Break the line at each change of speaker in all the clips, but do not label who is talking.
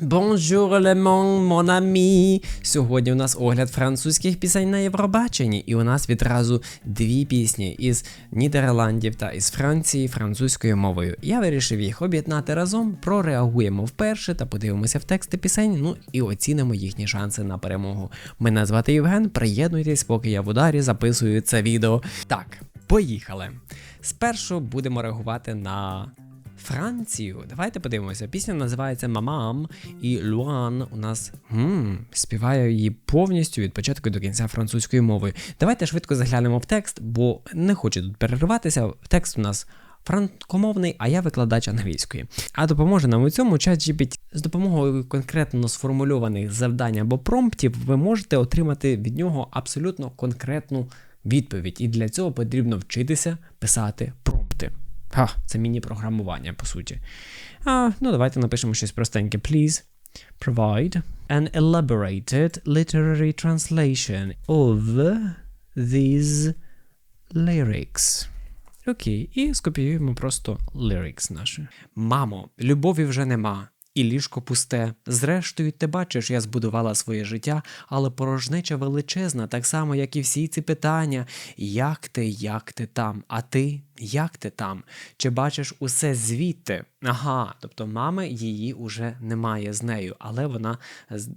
Monde, mon ami! Сьогодні у нас огляд французьких пісень на Євробаченні, і у нас відразу дві пісні із Нідерландів та із Франції французькою мовою. Я вирішив їх об'єднати разом, прореагуємо вперше та подивимося в тексти пісень, ну і оцінимо їхні шанси на перемогу. Мене звати Євген, приєднуйтесь, поки я в ударі записую це відео. Так, поїхали. Спершу будемо реагувати на Францію. Давайте подивимося. Пісня називається Мамам, і Луан у нас м, співає її повністю від початку до кінця французькою мовою. Давайте швидко заглянемо в текст, бо не хочу тут перериватися. Текст у нас франкомовний, а я викладач англійської. А допоможе нам у цьому ChatGPT. З допомогою конкретно сформульованих завдань або промптів ви можете отримати від нього абсолютно конкретну відповідь. І для цього потрібно вчитися писати промпти. Ха, це міні-програмування, по суті. А, ну, давайте напишемо щось простеньке. Please provide an elaborated literary translation of these lyrics. Окей, і скопіюємо просто lyrics наші. Мамо, любові вже нема. І ліжко пусте. Зрештою, ти бачиш, я збудувала своє життя, але порожнеча величезна, так само, як і всі ці питання. Як ти, як ти там? А ти, як ти там? Чи бачиш усе звідти? Ага, тобто мами її уже немає з нею, але вона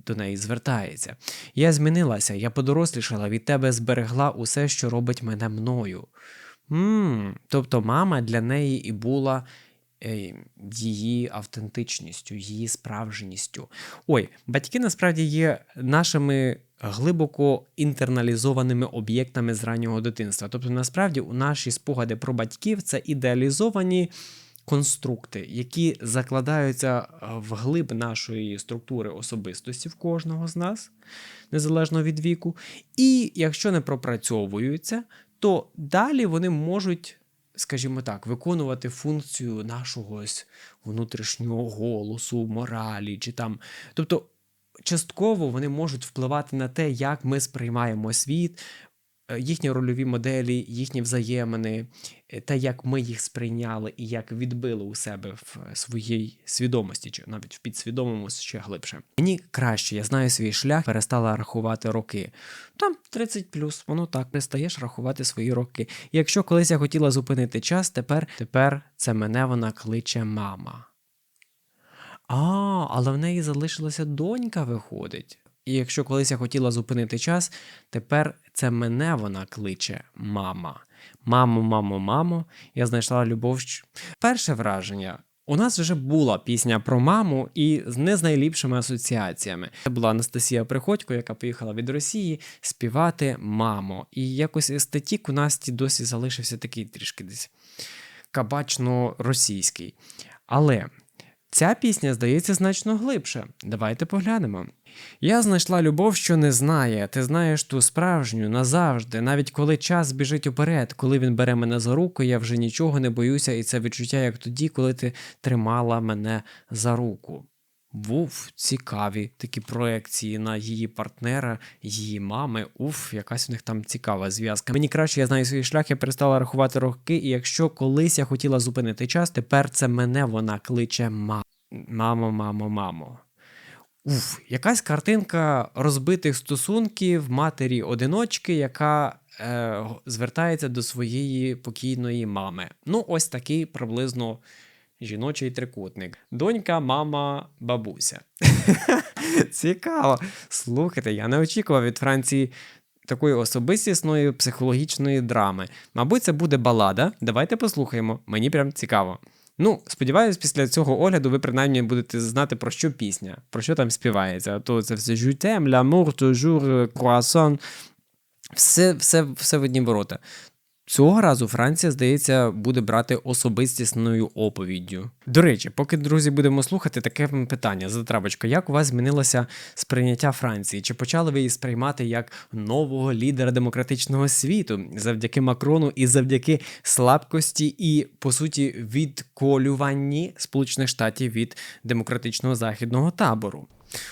до неї звертається. Я змінилася, я подорослішала, від тебе зберегла усе, що робить мене мною. м тобто мама для неї і була її автентичністю, її справжністю. Ой, батьки насправді є нашими глибоко інтерналізованими об'єктами з раннього дитинства. Тобто, насправді, у наші спогади про батьків це ідеалізовані. Конструкти, які закладаються е, в глиб нашої структури особистості в кожного з нас, незалежно від віку, і якщо не пропрацьовуються, то далі вони можуть скажімо так, виконувати функцію нашого ось внутрішнього голосу, моралі чи там. Тобто, частково вони можуть впливати на те, як ми сприймаємо світ, їхні рольові моделі, їхні взаємини, е, те, як ми їх сприйняли і як відбили у себе в е, своїй свідомості, чи навіть в підсвідомому ще глибше. Мені краще, я знаю свій шлях, перестала рахувати роки. Там 30 плюс, воно так перестаєш рахувати свої роки. Якщо колись я хотіла зупинити час, тепер, тепер це мене вона кличе мама. А, але в неї залишилася донька, виходить. І якщо колись я хотіла зупинити час, тепер це мене вона кличе мама. Мамо, мамо, мамо, я знайшла любов. Перше враження. У нас вже була пісня про маму і з не з найліпшими асоціаціями. Це була Анастасія Приходько, яка поїхала від Росії співати мамо. І якось естетік у нас ті досі залишився такий трішки десь кабачно-російський. Але Ця пісня здається значно глибше. Давайте поглянемо. Я знайшла любов, що не знає. Ти знаєш ту справжню назавжди. Навіть коли час біжить уперед, коли він бере мене за руку, я вже нічого не боюся, і це відчуття, як тоді, коли ти тримала мене за руку. Вуф, цікаві такі проекції на її партнера, її мами. Уф, якась у них там цікава зв'язка. Мені краще, я знаю свій шлях, я перестала рахувати роки, і якщо колись я хотіла зупинити час, тепер це мене вона кличе ма. Мамо, мамо, мамо. Уф, якась картинка розбитих стосунків матері одиночки, яка е, звертається до своєї покійної мами. Ну, ось такий приблизно жіночий трикутник. Донька, мама, бабуся. Цікаво. Слухайте, я не очікував від Франції такої особистісної психологічної драми. Мабуть, це буде балада. Давайте послухаємо. Мені прям цікаво. Ну, сподіваюсь, після цього огляду ви принаймні будете знати, про що пісня, про що там співається. То це все «Je t'aime, l'amour, toujours, croissant». Все, все, все в одні ворота. Цього разу Франція, здається, буде брати особистісною оповіддю. До речі, поки друзі будемо слухати, таке питання затравочка. Як у вас змінилося сприйняття Франції? Чи почали ви її сприймати як нового лідера демократичного світу завдяки Макрону і завдяки слабкості і, по суті, відколюванні Сполучених Штатів від демократичного західного табору?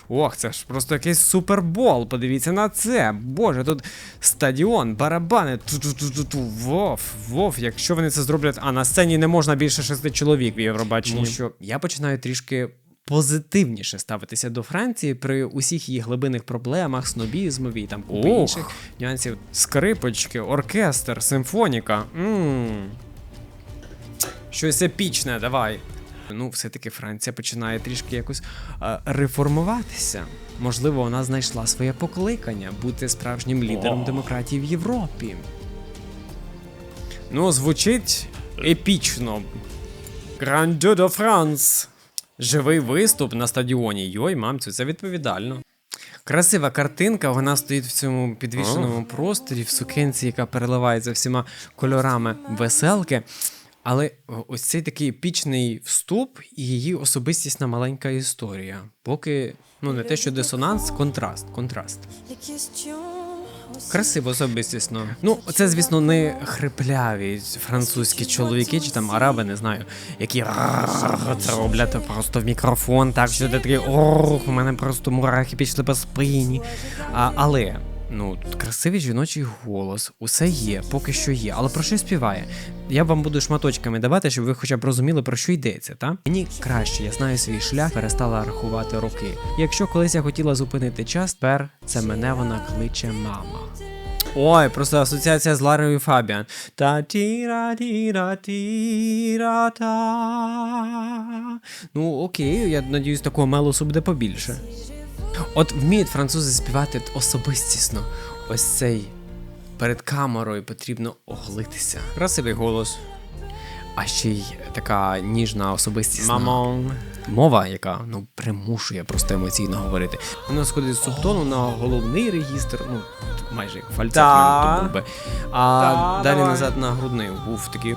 Ох, це ж просто якийсь супербол. Подивіться на це. Боже, тут стадіон, барабани. Ту-ту-ту-ту-ту. Вов, вов. Якщо вони це зроблять, а на сцені не можна більше шести чоловік в Євробаченні. Тому що я починаю трішки позитивніше ставитися до Франції при усіх її глибинних проблемах, снобізмові і там купи
Ох.
інших нюансів. Скрипочки, оркестр, симфоніка. м Щось епічне, давай. Ну, все-таки Франція починає трішки якось реформуватися. Можливо, вона знайшла своє покликання бути справжнім лідером демократії в Європі. Ну, звучить епічно. Dieu de France. Живий виступ на стадіоні. Йой, мамцю, це відповідально. Красива картинка, вона стоїть в цьому підвішеному просторі, в сукенці, яка переливається всіма кольорами веселки. Але ось цей такий епічний вступ і її особистісна маленька історія. Поки, ну, не те, що дисонанс, контраст. контраст. Красиво особистісно. Ну, це, звісно, не хрипляві французькі чоловіки чи там араби, не знаю, які це роблять просто в мікрофон, так що ти такий ох, у мене просто мурахи пішли по спині. А, але. Ну, красивий жіночий голос, усе є, поки що є. Але про що співає? Я вам буду шматочками давати, щоб ви хоча б розуміли, про що йдеться, та? Мені краще, я знаю свій шлях, перестала рахувати роки. Якщо колись я хотіла зупинити час, тепер це мене вона кличе мама. Ой, просто асоціація з Ларою Фабіан. та тіра тіра тіра та Ну, окей, я надіюсь, такого мелосу буде побільше. От вміють французи співати особистісно. Ось цей перед камерою потрібно оголитися. Красивий голос. А ще й така ніжна особистісна
Мамон.
мова, яка ну примушує просто емоційно говорити. Вона сходить з субтону на головний регістр, ну майже як фальцет
Та.
був би. А
Та,
далі
давай.
назад на грудний був такий.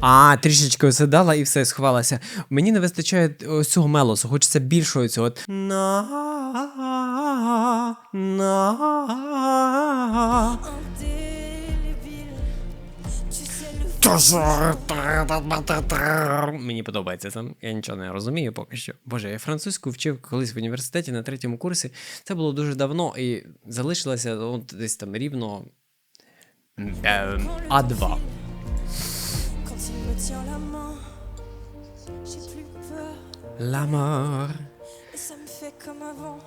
А, трішечки осидала і все сховалася. Мені не вистачає ось цього мелосу, хочеться більшого цього. На, на. Мені подобається це. Я нічого не розумію поки що. Боже, я французьку вчив колись в університеті на третьому курсі. Це було дуже давно і залишилося от, десь там рівно е, А2.
tiens la main. J'ai plus peur.
La mort.
Et ça me fait comme avant.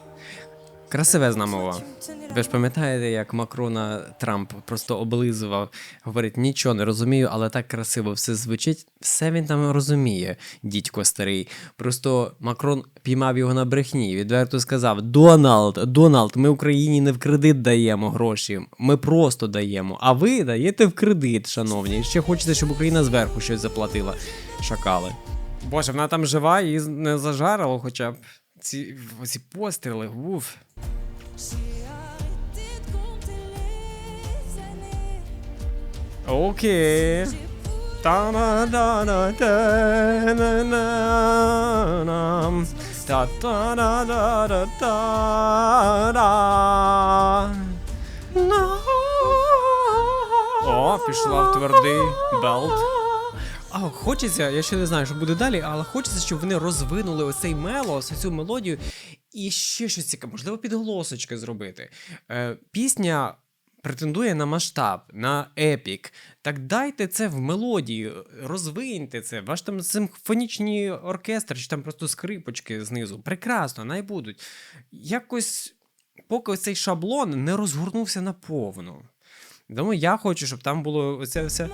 Красивезна мова.
Tu me tenais la
Ви ж пам'ятаєте, як Макрона Трамп просто облизував, говорить, нічого не розумію, але так красиво все звучить. Все він там розуміє, дідько старий. Просто Макрон піймав його на брехні. Відверто сказав: Дональд, Дональд, ми Україні не в кредит даємо гроші. Ми просто даємо. А ви даєте в кредит, шановні. Ще хочете, щоб Україна зверху щось заплатила. Шакали. Боже, вона там жива і не зажарило хоча б. Ці, ці постріли, уф. Окей. О, пішла в твердий белт. А хочеться, я ще не знаю, що буде далі, але хочеться, щоб вони розвинули оцей мелос, цю мелодію, і ще щось цікаве, можливо, підголосочки зробити. Е, пісня претендує на масштаб, на епік. Так дайте це в мелодії, розвиньте це. Ваш там симфонічні оркестри, чи там просто скрипочки знизу. Прекрасно, най будуть. Якось, поки цей шаблон не розгорнувся наповну. Тому я хочу, щоб там було оце все.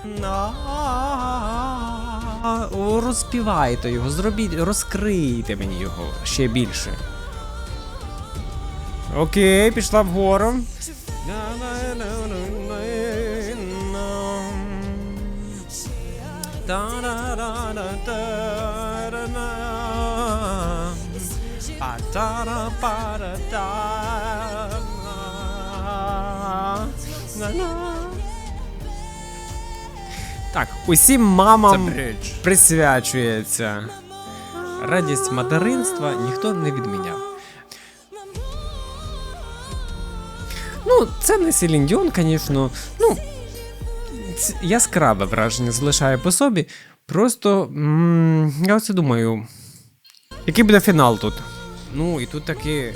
Розпівайте його, зробіть, розкрийте мені його ще більше. Окей, пішла вгору. А Так, усім мамам присвячується. Радість материнства ніхто не відміняв. Ну, це не Селін Діон, звісно. Ну, яскраве враження залишає по собі. Просто м- я оце думаю. Який буде фінал тут? Ну, і тут таки.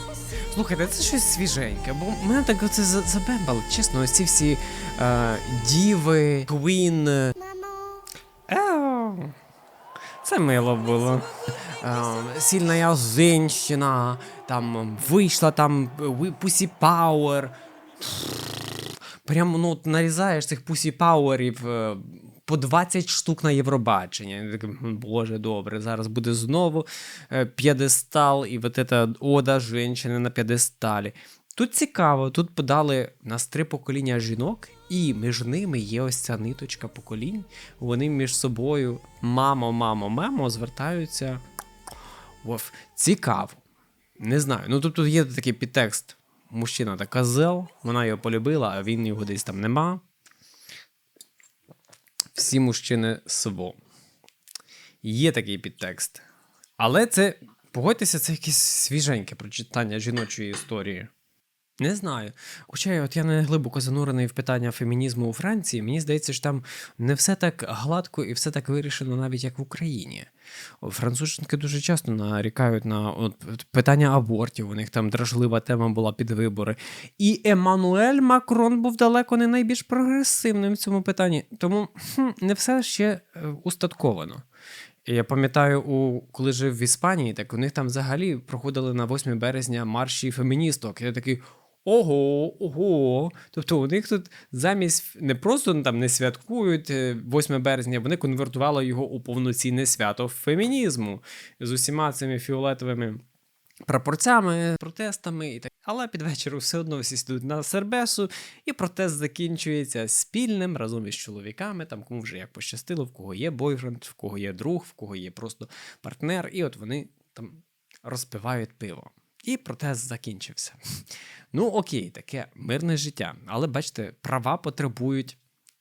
Слухайте, це щось свіженьке, бо мене так оце за- забембало, чесно, ось ці всі е, діви, Квін. Це мило було. Ем, Сильна я женщина, там вийшла там Pussy Power. Прямо ну, нарізаєш цих Pussy Powerів е, по 20 штук на Євробачення. Боже, добре, зараз буде знову е, п'єдестал і от ця ода жінки на п'єдесталі. Тут цікаво, тут подали нас три покоління жінок, і між ними є ось ця ниточка поколінь. Вони між собою мамо, мамо, мамо звертаються. Вов, цікаво. Не знаю. Ну тобто є такий підтекст. Мужчина та козел, вона його полюбила, а він його десь там нема. Всі мужчини сво. Є такий підтекст. Але це, погодьтеся, це якесь свіженьке прочитання жіночої історії. Не знаю. Хоча от я не глибоко занурений в питання фемінізму у Франції, мені здається, що там не все так гладко і все так вирішено, навіть як в Україні. Француженки дуже часто нарікають на от, питання абортів. У них там дражлива тема була під вибори. І Еммануель Макрон був далеко не найбільш прогресивним в цьому питанні. Тому хм, не все ще е, устатковано. Я пам'ятаю, у, коли жив в Іспанії, так у них там взагалі проходили на 8 березня марші феміністок. Я такий. Ого, ого. Тобто у них тут замість не просто ну, там не святкують е, 8 березня, вони конвертували його у повноцінне свято фемінізму з усіма цими фіолетовими прапорцями, протестами і так. Але під вечір все одно всі сидуть на сербесу, і протест закінчується спільним разом із чоловіками, там кому вже як пощастило, в кого є бойфренд, в кого є друг, в кого є просто партнер, і от вони там розпивають пиво. І протест закінчився. Ну, окей, таке мирне життя. Але бачите, права потребують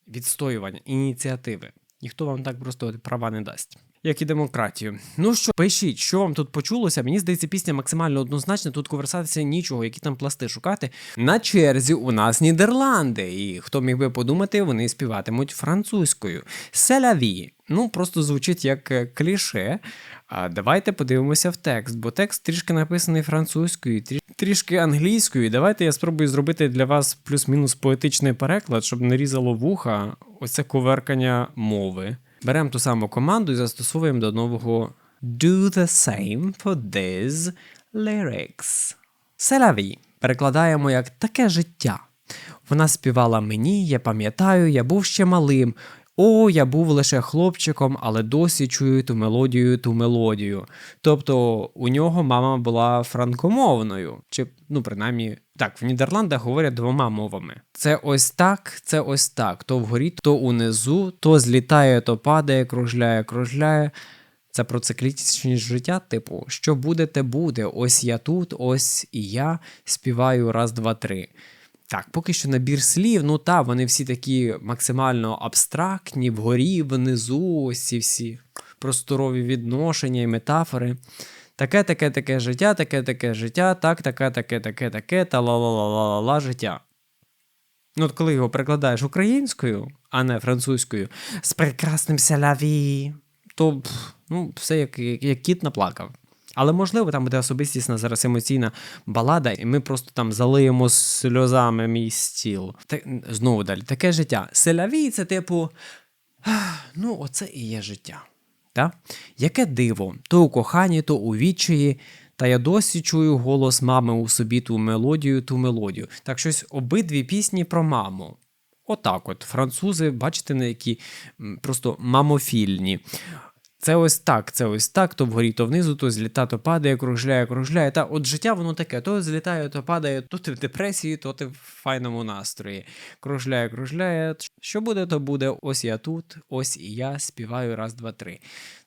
відстоювання, ініціативи. Ніхто вам так просто права не дасть. Як і демократію. Ну що, пишіть, що вам тут почулося. Мені здається, пісня максимально однозначна. Тут конверсація нічого, які там пласти шукати. На черзі у нас Нідерланди. І хто міг би подумати, вони співатимуть французькою. Селяві. Ну, просто звучить як е, кліше. А давайте подивимося в текст, бо текст трішки написаний французькою, трі- трішки англійською. Давайте я спробую зробити для вас плюс-мінус поетичний переклад, щоб не різало вуха оце коверкання мови. Беремо ту саму команду і застосовуємо до нового Do the same for these lyrics. Селяві перекладаємо як таке життя. Вона співала мені, я пам'ятаю, я був ще малим. О, я був лише хлопчиком, але досі чую ту мелодію, ту мелодію. Тобто у нього мама була франкомовною, чи ну принаймні так, в Нідерландах говорять двома мовами. Це ось так, це ось так. То вгорі, то унизу, то злітає, то падає, кружляє, кружляє. Це про циклічність життя, типу, що буде, те буде. Ось я тут, ось і я співаю раз, два, три. Так, поки що набір слів, ну та, вони всі такі максимально абстрактні, вгорі, внизу, ось ці всі просторові відношення і метафори. Таке, таке, таке життя, таке, таке життя, так, таке, таке, таке, таке, та ла ла ла ла ла ла життя. Ну, от коли його перекладаєш українською, а не французькою, з прекрасним селяві, то ну, все як, як кіт наплакав. Але можливо, там буде особистісна зараз емоційна балада, і ми просто там залиємо сльозами мій стіл. Та, знову далі, таке життя. Селяві це типу. Ну, оце і є життя. Та? Яке диво, то у коханні, то у відчаї, та я досі чую голос мами у собі ту мелодію, ту мелодію. Так щось обидві пісні про маму. Отак от. Французи, бачите, на які просто мамофільні. Це ось так, це ось так, то вгорі, то внизу, то зліта, то падає, кружляє, кружляє. Та от життя воно таке: то злітає, то падає, то ти в депресії, то ти в файному настрої. Кружляє, кружляє. Що буде, то буде. Ось я тут, ось і я співаю раз, два, три.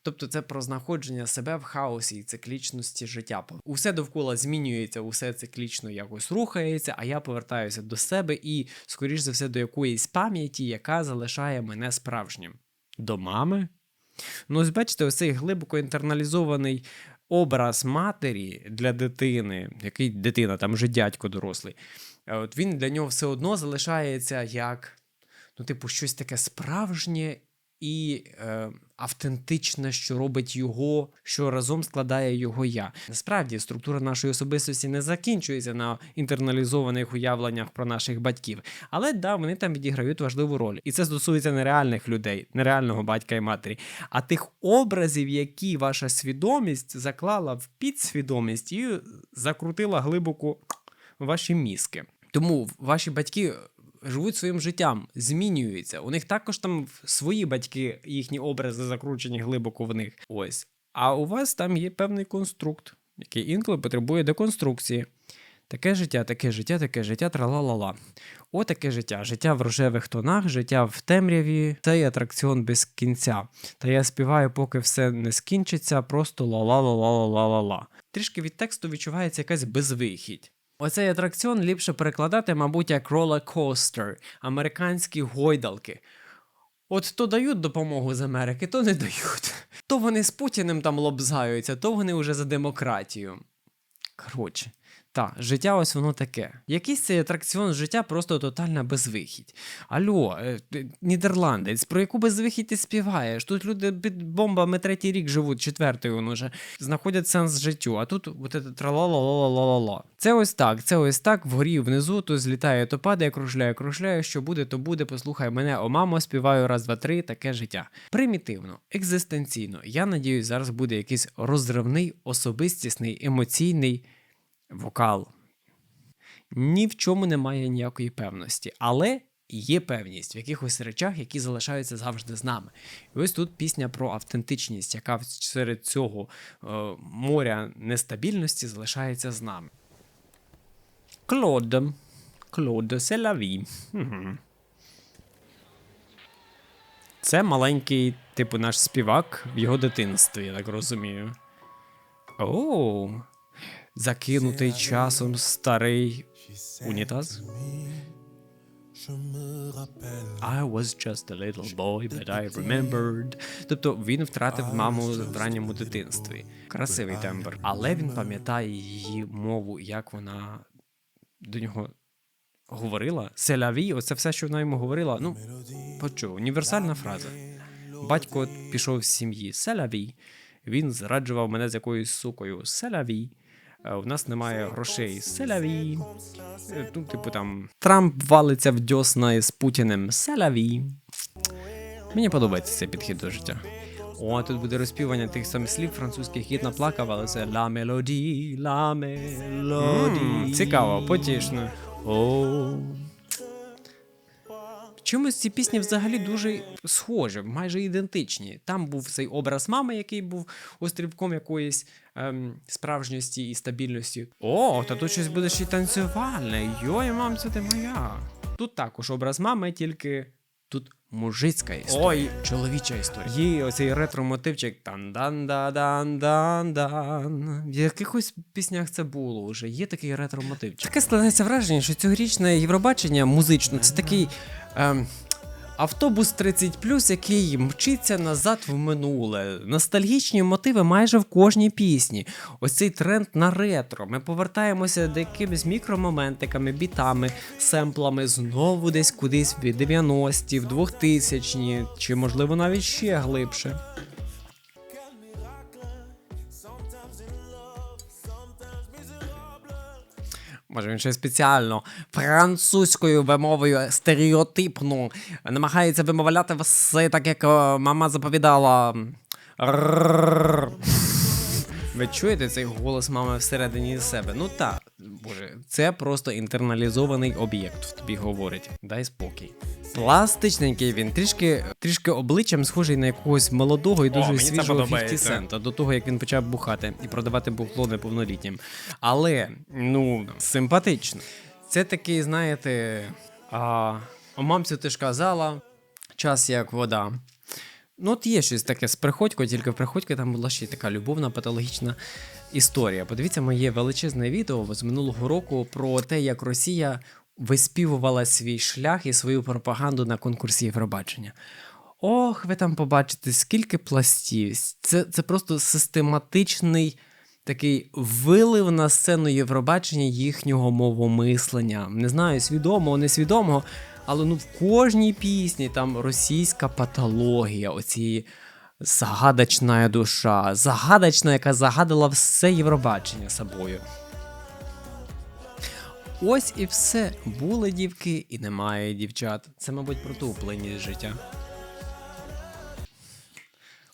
Тобто це про знаходження себе в хаосі і циклічності життя. Усе довкола змінюється, усе циклічно якось рухається, а я повертаюся до себе і, скоріш за все, до якоїсь пам'яті, яка залишає мене справжнім. До мами? Ну, ось бачите, ось цей глибоко інтерналізований образ матері для дитини, який дитина, там вже дядько дорослий. е, От він для нього все одно залишається як, ну, типу, щось таке справжнє і е, автентичне, що робить його, що разом складає його я. Насправді, структура нашої особистості не закінчується на інтерналізованих уявленнях про наших батьків, але да, вони там відіграють важливу роль. І це стосується нереальних людей, нереального батька і матері, а тих образів, які ваша свідомість заклала в підсвідомість і закрутила глибоко ваші мізки. Тому ваші батьки живуть своїм життям, змінюються. У них також там свої батьки, їхні образи закручені глибоко в них. Ось. А у вас там є певний конструкт, який інколи потребує деконструкції. Таке життя, таке життя, таке життя, тра-ла-ла-ла. О, таке життя. Життя в рожевих тонах, життя в темряві, цей атракціон без кінця. Та я співаю, поки все не скінчиться, просто ла-ла-ла-ла-ла-ла-ла. Трішки від тексту відчувається якась безвихідь. Оцей атракціон ліпше перекладати, мабуть, як roller-coaster, американські гойдалки. От то дають допомогу з Америки, то не дають. То вони з Путіним там лобзаються, то вони вже за демократію. Коротше, та, життя ось воно таке. Якийсь цей атракціон життя просто тотальна безвихідь. Алло, е, нідерландець, про яку безвихідь ти співаєш? Тут люди під бомбами третій рік живуть, четвертий він уже знаходять сенс життю, а тут от це тра-ла-ла-ла-ла-ла-ла. Це ось так, це ось так, вгорі внизу, то злітає, то падає, кружляє, кружляє, що буде, то буде, послухай мене, о мамо, співаю раз, два, три, таке життя. Примітивно, екзистенційно. Я надіюсь, зараз буде якийсь розривний, особистісний, емоційний вокал. Ні в чому немає ніякої певності, але є певність в якихось речах, які залишаються завжди з нами. І ось тут пісня про автентичність, яка серед цього е, моря нестабільності залишається з нами. Клод. Клод, селаві. Це маленький, типу, наш співак в його дитинстві, я так розумію. Оу. Закинутий часом старий унітаз. I was just a little boy, but I remembered. Тобто він втратив маму в ранньому дитинстві. Красивий тембр. Але він пам'ятає її мову, як вона до нього говорила. Селяві, оце все, що вона йому говорила. Ну, почув, універсальна фраза. Батько пішов з сім'ї Селяві. Він зраджував мене з якоюсь сукою Селяві. Е, У нас немає грошей Селяві. Е, Ну, типу там Трамп валиться в дьосна з Путіним Селяві. Мені подобається цей підхід до життя. О, тут буде розпівання тих самих слів французьких кіт наплакав, але це ла мелоді, ла мелоді. Цікаво, потішно. О. Чомусь ці пісні взагалі дуже схожі, майже ідентичні. Там був цей образ мами, який був острівком якоїсь ем, справжньості і стабільності. О, та тут щось буде ще й танцювальне. Йой, мамця ти моя. Тут також образ мами, тільки тут мужицька історія. Ой, чоловіча історія. Є оцей ретро-мотивчик тан дан да дан дан дан В якихось піснях це було вже. Є такий ретро-мотивчик. Таке складається враження, що цьогорічне Євробачення музично це такий. Ем, Автобус 30 який мчиться назад в минуле. Ностальгічні мотиви майже в кожній пісні. Ось цей тренд на ретро. Ми повертаємося до якимись мікромоментиками, бітами, семплами знову десь кудись в 90-ті, в 2000-ті, чи можливо навіть ще глибше. Може, він ще спеціально французькою вимовою стереотипну намагається вимовляти все так, як е, мама заповідала. Ви чуєте цей голос мами всередині себе? Ну так, боже, це просто інтерналізований об'єкт в тобі говорить. Дай спокій. Пластичненький він, трішки, трішки обличчям схожий на якогось молодого і дуже
це
свіжого 50
подобається.
Цента до того, як він почав бухати і продавати бухло неповнолітнім. Але, ну, симпатично. Це такий, знаєте, а, о мамцю ти ж казала, час як вода. Ну, от є щось таке з приходько, тільки в приходько там була ще й така любовна патологічна історія. Подивіться моє величезне відео з минулого року про те, як Росія виспівувала свій шлях і свою пропаганду на конкурсі Євробачення. Ох, ви там побачите, скільки пластів. Це, це просто систематичний такий вилив на сцену Євробачення їхнього мовомислення. Не знаю, свідомого, несвідомого, але ну в кожній пісні там російська патологія, оці Загадочна душа, загадочна, яка загадала все Євробачення собою. Ось і все. Були дівки і немає дівчат. Це, мабуть, про життя.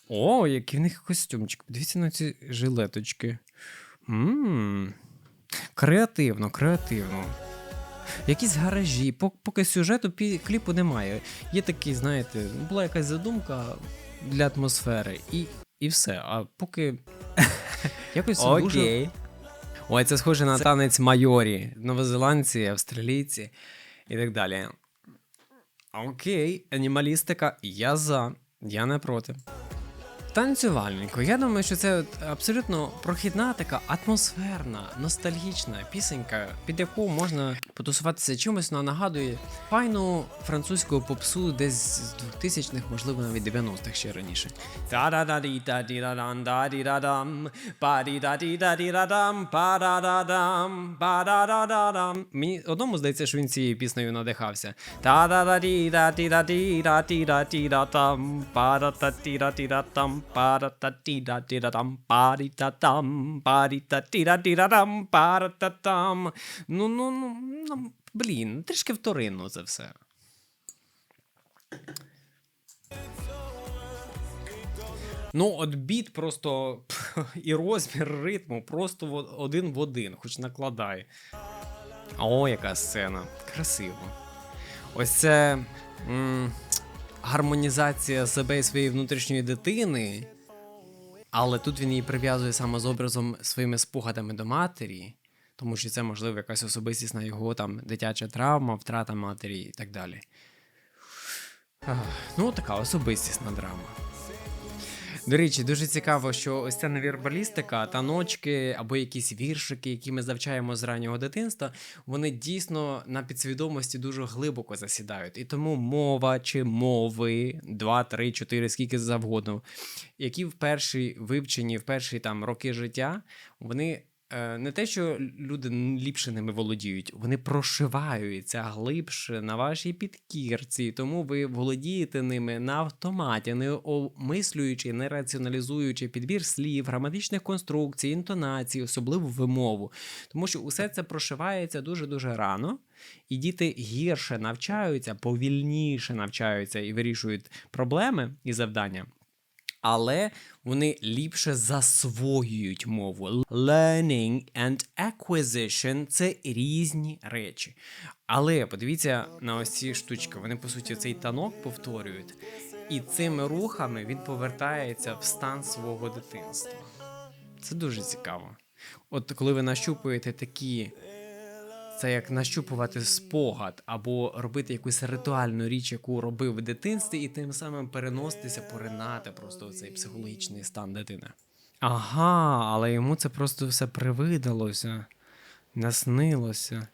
О, який в них костюмчик. Подивіться на ці жилеточки. Ммм. Креативно, креативно. Якісь гаражі, поки сюжету кліпу немає. Є такий, знаєте, була якась задумка для атмосфери, і, і все. А поки якось окей. дуже. Ой, це схоже на танець майорі, новозеландці, австралійці і так далі. Окей, анімалістика, я за, я не проти. Танцювальнику. Я думаю, що це абсолютно прохідна, така атмосферна, ностальгічна пісенька, під яку можна потусуватися чимось, вона нагадує файну французьку попсу десь з 2000-х, можливо, навіть 90-х ще раніше. Мені одному здається, що він цією піснею надихався. Та-да-да-ді-да-ді-да-ді-да-ді-да-ді-да-там, па-да-да-ді-да-ді-да-там, па-да-да-ді-да-ді-да-там, па-ді-да-там. Ну, ну, ну, ну, блін, трішки вторинно це все. Ну, от біт просто і розмір ритму просто один в один, хоч накладай. О, яка сцена. Красиво. Ось це м, гармонізація себе і своєї внутрішньої дитини. Але тут він її прив'язує саме з образом своїми спогадами до матері, тому що це, можливо, якась особистісна його там дитяча травма, втрата матері і так далі. Ну, така особистісна драма. До речі, дуже цікаво, що ось ця невірбалістика, таночки або якісь віршики, які ми завчаємо з раннього дитинства, вони дійсно на підсвідомості дуже глибоко засідають. І тому мова чи мови, 2, 3, 4, скільки завгодно, які в першій вивченні, в перші там роки життя, вони. Е, Не те, що люди ліпше ними володіють, вони прошиваються глибше на вашій підкірці, тому ви володієте ними на автоматі, не омислюючи, не раціоналізуючи підбір слів, граматичних конструкцій, інтонацій, особливо вимову. Тому що усе це прошивається дуже-дуже рано, і діти гірше навчаються, повільніше навчаються і вирішують проблеми і завдання. Але вони ліпше засвоюють мову. Learning and acquisition – це різні речі. Але подивіться на ось ці штучки. Вони, по суті, цей танок повторюють, і цими рухами він повертається в стан свого дитинства. Це дуже цікаво. От коли ви нащупуєте такі це як нащупувати спогад або робити якусь ритуальну річ, яку робив в дитинстві, і тим самим переноситися, поринати просто в цей психологічний стан дитини. Ага, але йому це просто все привидалося, наснилося.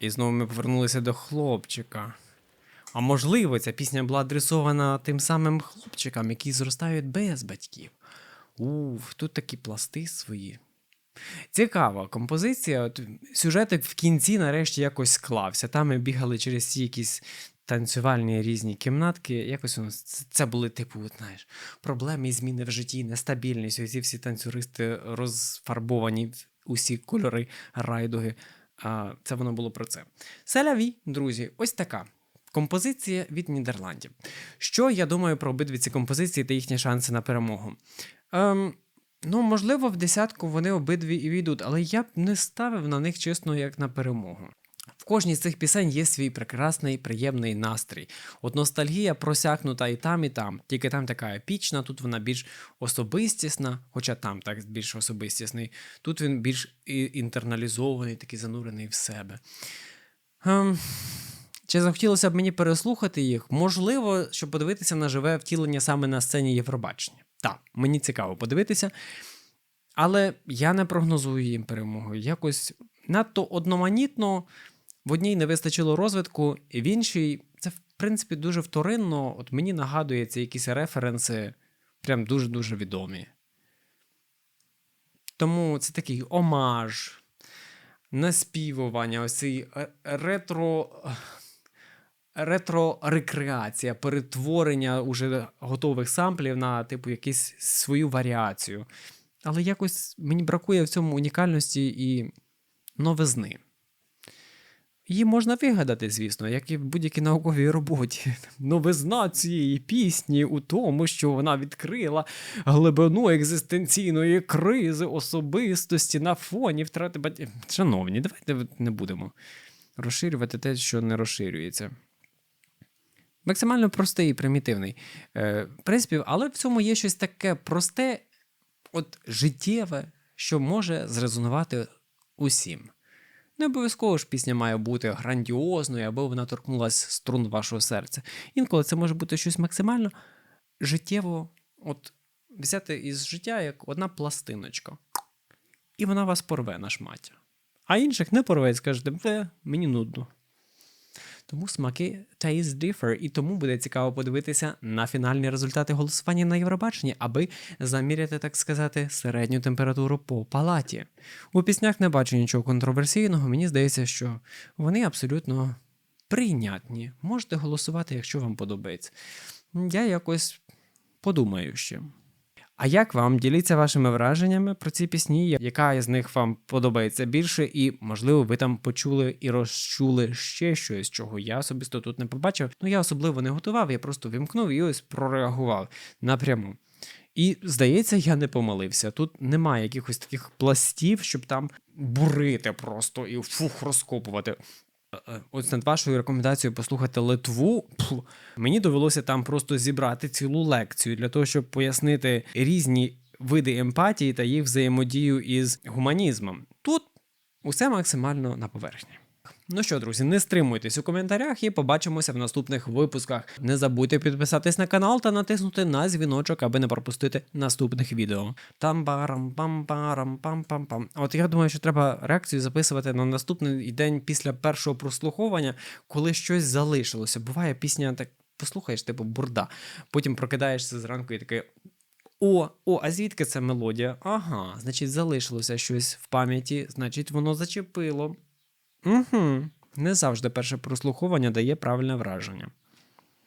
І знову ми повернулися до хлопчика. А можливо, ця пісня була адресована тим самим хлопчикам, які зростають без батьків. Уф, тут такі пласти свої. Цікава композиція. От, сюжетик в кінці нарешті якось склався. Там ми бігали через ці якісь танцювальні різні кімнатки. Якось у нас це, були, типу, знаєш, проблеми і зміни в житті, нестабільність. Ось всі танцюристи розфарбовані усі кольори райдуги. А, це воно було про це. Селяві, друзі, ось така. Композиція від Нідерландів. Що я думаю про обидві ці композиції та їхні шанси на перемогу? Ем, Ну, можливо, в десятку вони обидві і війдуть, але я б не ставив на них чесно як на перемогу. В кожній з цих пісень є свій прекрасний, приємний настрій. От ностальгія просякнута і там, і там. Тільки там така епічна, тут вона більш особистісна, хоча там так більш особистісний. Тут він більш інтерналізований, такий занурений в себе. Ем, чи захотілося б мені переслухати їх? Можливо, щоб подивитися на живе втілення саме на сцені Євробачення. Так, мені цікаво подивитися. Але я не прогнозую їм перемогу. Якось надто одноманітно, в одній не вистачило розвитку, і в іншій це, в принципі, дуже вторинно. От мені нагадує це якісь референси, прям дуже-дуже відомі. Тому це такий омаж, наспівування, ось цей е- ретро. Ретро-рекреація, перетворення уже готових самплів на типу якусь свою варіацію. Але якось мені бракує в цьому унікальності і новизни. Її можна вигадати, звісно, як і в будь-якій науковій роботі. Новизна цієї пісні у тому, що вона відкрила глибину екзистенційної кризи особистості на фоні втрати. Шановні, давайте не будемо розширювати те, що не розширюється. Максимально простий і примітивний е, приспів, але в цьому є щось таке просте, от життєве, що може зрезонувати усім. Не обов'язково ж пісня має бути грандіозною, аби вона торкнулася струн вашого серця. Інколи це може бути щось максимально життєво, от взяти із життя як одна пластиночка. І вона вас порве на шмаття. А інших не порве і скажете, мені нудно. Тому смаки taste differ, і тому буде цікаво подивитися на фінальні результати голосування на Євробаченні, аби заміряти, так сказати, середню температуру по палаті. У піснях не бачу нічого контроверсійного, мені здається, що вони абсолютно прийнятні. Можете голосувати, якщо вам подобається. Я якось подумаю ще. А як вам діліться вашими враженнями про ці пісні? Яка із них вам подобається більше, і можливо ви там почули і розчули ще щось, чого я особисто тут не побачив. Ну я особливо не готував, я просто вимкнув і ось прореагував напряму. І здається, я не помилився. Тут немає якихось таких пластів, щоб там бурити просто і фух розкопувати. Е, Ось над вашою рекомендацією послухати Литву. Пф, мені довелося там просто зібрати цілу лекцію для того, щоб пояснити різні види емпатії та їх взаємодію із гуманізмом. Тут усе максимально на поверхні. Ну що, друзі, не стримуйтесь у коментарях і побачимося в наступних випусках. Не забудьте підписатись на канал та натиснути на дзвіночок, аби не пропустити наступних відео. там барам пам парам пам пам пам От я думаю, що треба реакцію записувати на наступний день після першого прослуховування, коли щось залишилося. Буває пісня так послухаєш, типу бурда. Потім прокидаєшся зранку і такий. О, о, а звідки ця мелодія? Ага, значить, залишилося щось в пам'яті, значить, воно зачепило. Угу. Не завжди перше прослуховування дає правильне враження.